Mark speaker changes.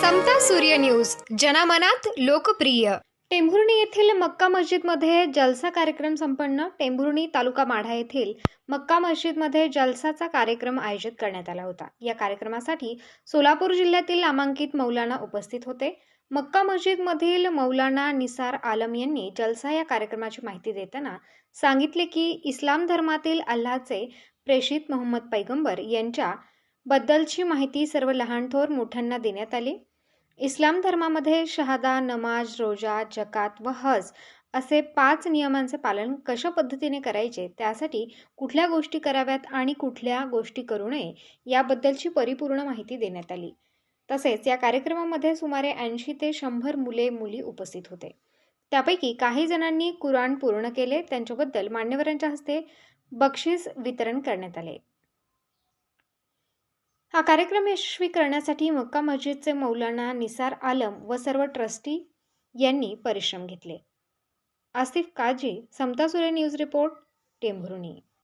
Speaker 1: समता सूर्य न्यूज. जनामनात लोकप्रिय. टेंभुर्णी येथील मक्का मस्जिदमध्ये जलसा कार्यक्रम संपन्न टेंभुर्णी तालुका माढा येथील मक्का मस्जिदमध्ये जलसाचा कार्यक्रम आयोजित करण्यात आला होता. या कार्यक्रमासाठी सोलापूर जिल्ह्यातील नामांकित मौलाना उपस्थित होते. मक्का मस्जिदमधील मौलाना निसार आलम यांनी जलसा या कार्यक्रमाची माहिती देताना सांगितले की इस्लाम धर्मातील अल्लाचे प्रेषित मोहम्मद पैगंबर यांच्या बद्दलची माहिती सर्व लहान थोर मोठ्यांना देण्यात आली. इस्लाम धर्मामध्ये शहादा नमाज रोजा जकात व हज असे पाच नियमांचे पालन कशा पद्धतीने करायचे? त्यासाठी कुठल्या गोष्टी कराव्यात आणि कुठल्या गोष्टी करू नये याबद्दलची परिपूर्ण माहिती देण्यात आली. तसेच या कार्यक्रमामध्ये सुमारे ऐंशी ते शंभर मुले मुली उपस्थित होते. त्यापैकी काही जणांनी कुराण पूर्ण केले त्यांच्याबद्दल मान्यवरांच्या हस्ते बक्षीस वितरण करण्यात आले. हा कार्यक्रम यशस्वी करण्यासाठी मक्का मस्जिदचे मौलाना निसार आलम व सर्व ट्रस्टी यांनी परिश्रम घेतले. आसिफ काजी समता सुरे न्यूज रिपोर्ट टेंभुर्णी.